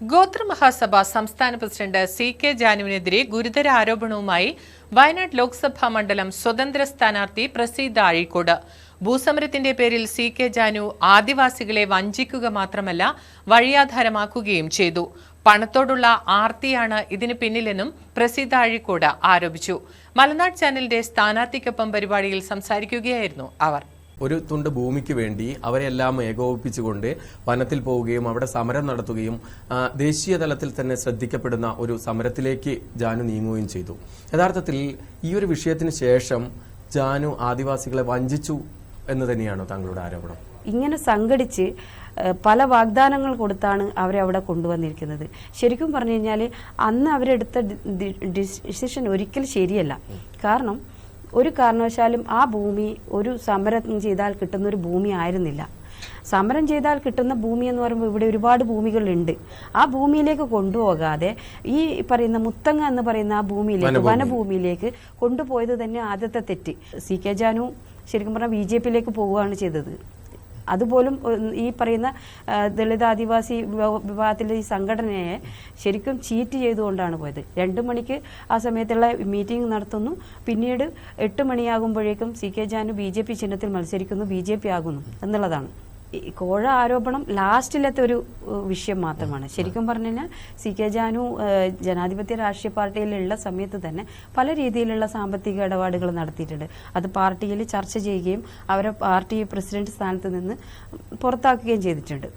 ഗോത്രമഹാസഭ സംസ്ഥാന president C K ജാനുവിനെതിരെ ഗുരുതര ആരോപണവുമായി വയനാട് ലോക്സഭാ മണ്ഡലം സ്വതന്ത്ര സ്ഥാനാർത്ഥി പ്രസീദ അഴീക്കോട്. ഭൂസമരത്തിന്റെ പേരിൽ സി കെ ജാനു ആദിവാസികളെ വഞ്ചിക്കുക മാത്രമല്ല വഴിയാധാരമാക്കുകയും ചെയ്തു. പണത്തോടുള്ള ആർത്തിയാണ് ഇതിന് പിന്നിലെന്നും പ്രസീദ അഴീക്കോട് ആരോപിച്ചു. മലനാട് ചാനലിന്റെ സ്ഥാനാർത്ഥിക്കൊപ്പം പരിപാടിയിൽ സംസാരിക്കുകയായിരുന്നു അവർ. ഒരു തുണ്ട് ഭൂമിക്ക് വേണ്ടി അവരെല്ലാം ഏകോപിപ്പിച്ചുകൊണ്ട് വനത്തിൽ പോവുകയും അവിടെ സമരം നടത്തുകയും ദേശീയ തലത്തിൽ തന്നെ ശ്രദ്ധിക്കപ്പെടുന്ന ഒരു സമരത്തിലേക്ക് ജാനു നീങ്ങുകയും ചെയ്തു. യഥാർത്ഥത്തിൽ ഈ ഒരു വിഷയത്തിന് ശേഷം ജാനു ആദിവാസികളെ വഞ്ചിച്ചു എന്ന് തന്നെയാണോ താങ്കളുടെ ആരോപണം. ഇങ്ങനെ സംഘടിച്ച് പല വാഗ്ദാനങ്ങൾ കൊടുത്താണ് അവരെ അവിടെ കൊണ്ടുവന്നിരിക്കുന്നത്. ശരിക്കും പറഞ്ഞു കഴിഞ്ഞാൽ അന്ന് അവരെടുത്ത ഡിസിഷൻ ഒരിക്കലും ശരിയല്ല. കാരണം ഒരു കാരണവശാലും ആ ഭൂമി ഒരു സമരം ചെയ്താൽ കിട്ടുന്ന ഒരു ഭൂമി ആയിരുന്നില്ല. സമരം ചെയ്താൽ കിട്ടുന്ന ഭൂമി എന്ന് പറയുമ്പോൾ ഇവിടെ ഒരുപാട് ഭൂമികളുണ്ട്. ആ ഭൂമിയിലേക്ക് കൊണ്ടുപോകാതെ ഈ പറയുന്ന മുത്തങ്ങ എന്ന് പറയുന്ന ആ ഭൂമിയിലേക്ക് വനഭൂമിയിലേക്ക് കൊണ്ടുപോയത് തന്നെ ആദ്യത്തെ തെറ്റ്. സി കെ ജാനു ശരിക്കും പറഞ്ഞാൽ ബി ജെ പിയിലേക്ക് പോവുകയാണ് ചെയ്തത്. അതുപോലും ഈ പറയുന്ന ദളിത ആദിവാസി വിഭാഗത്തിലെ ഈ സംഘടനയെ ശരിക്കും ചീറ്റ് ചെയ്തുകൊണ്ടാണ് പോയത്. രണ്ട് മണിക്ക് ആ സമയത്തുള്ള മീറ്റിംഗ് നടത്തുന്നു. പിന്നീട് എട്ട് മണിയാകുമ്പോഴേക്കും C K Janu B J P ചിഹ്നത്തിൽ മത്സരിക്കുന്നു. ബി ജെ പി ആകുന്നു എന്നുള്ളതാണ്. ഈ കോഴ ആരോപണം ലാസ്റ്റിലത്തെ ഒരു വിഷയം മാത്രമാണ്. ശരിക്കും പറഞ്ഞു കഴിഞ്ഞാൽ സി കെ ജാനു ജനാധിപത്യ രാഷ്ട്രീയ പാർട്ടിയിലുള്ള സമയത്ത് തന്നെ പല രീതിയിലുള്ള സാമ്പത്തിക ഇടപാടുകൾ നടത്തിയിട്ടുണ്ട്. അത് പാർട്ടിയിൽ ചർച്ച ചെയ്യുകയും അവരെ പാർട്ടി പ്രസിഡന്റ് സ്ഥാനത്ത് നിന്ന് പുറത്താക്കുകയും ചെയ്തിട്ടുണ്ട്.